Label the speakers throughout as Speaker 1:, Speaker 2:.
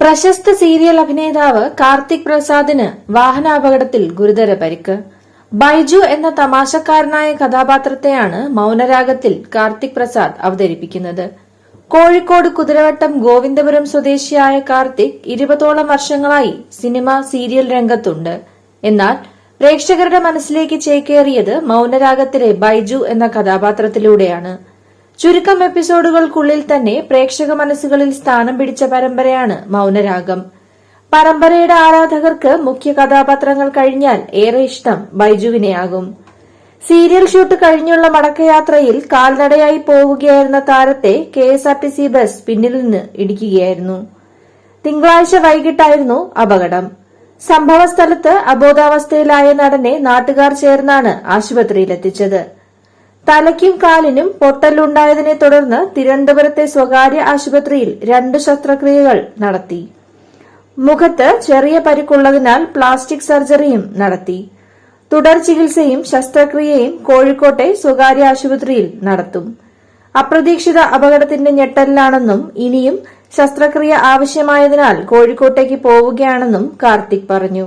Speaker 1: പ്രശസ്ത സീരിയൽ അഭിനേതാവ് കാർത്തിക് പ്രസാദിന് വാഹനാപകടത്തിൽ ഗുരുതര പരിക്ക്. ബൈജു എന്ന തമാശക്കാരനായ കഥാപാത്രത്തെയാണ് മൗനരാഗത്തിൽ കാർത്തിക് പ്രസാദ് അവതരിപ്പിക്കുന്നത്. കോഴിക്കോട് കുതിരവട്ടം ഗോവിന്ദപുരം സ്വദേശിയായ കാർത്തിക് ഇരുപതോളം വർഷങ്ങളായി സിനിമ സീരിയൽ രംഗത്തുണ്ട്. എന്നാൽ പ്രേക്ഷകരുടെ മനസ്സിലേക്ക് ചേക്കേറിയത് മൗനരാഗത്തിലെ ബൈജു എന്ന കഥാപാത്രത്തിലൂടെയാണ്. ചുരുക്കം എപ്പിസോഡുകൾക്കുള്ളിൽ തന്നെ പ്രേക്ഷക മനസ്സുകളിൽ സ്ഥാനം പിടിച്ച പരമ്പരയാണ് മൗനരാഗം. പരമ്പരയുടെ ആരാധകർക്ക് മുഖ്യ കഥാപാത്രങ്ങൾ കഴിഞ്ഞാൽ ഏറെ ഇഷ്ടം ബൈജുവിനെയാകും. സീരിയൽ ഷൂട്ട് കഴിഞ്ഞുള്ള മടക്കയാത്രയിൽ കാൽനടയായി പോവുകയായിരുന്ന താരത്തെ K S R T C bus പിന്നിൽ നിന്ന് ഇടിക്കുകയായിരുന്നു. തിങ്കളാഴ്ച വൈകിട്ടായിരുന്നു അപകടം. സംഭവ സ്ഥലത്ത് അബോധാവസ്ഥയിലായ നടനെ നാട്ടുകാർ ചേർന്നാണ് ആശുപത്രിയിലെത്തിച്ചത്. തലയ്ക്കും കാലിനും പൊട്ടലുണ്ടായതിനെ തുടർന്ന് തിരുവനന്തപുരത്തെ സ്വകാര്യ ആശുപത്രിയിൽ രണ്ട് ശസ്ത്രക്രിയകൾ നടത്തി. മുഖത്ത് ചെറിയ പരിക്കുള്ളതിനാൽ പ്ലാസ്റ്റിക് സർജറിയും നടത്തി. തുടർ ചികിത്സയും ശസ്ത്രക്രിയയും കോഴിക്കോട്ടെ സ്വകാര്യ ആശുപത്രിയിൽ നടത്തും. അപ്രതീക്ഷിത അപകടത്തിന്റെ ഞെട്ടലിലാണെന്നും ഇനിയും ശസ്ത്രക്രിയ ആവശ്യമായതിനാൽ കോഴിക്കോട്ടേക്ക് പോവുകയാണെന്നും കാർത്തിക് പറഞ്ഞു.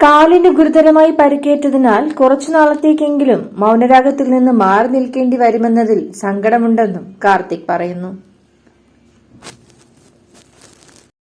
Speaker 1: കാലിന് ഗുരുതരമായി പരിക്കേറ്റതിനാൽ കുറച്ചു നാളത്തേക്കെങ്കിലും മൗനരാഗത്തിൽ നിന്ന് മാറി നിൽക്കേണ്ടി വരുമെന്നതിൽ സങ്കടമുണ്ടെന്നും കാർത്തിക് പറയുന്നു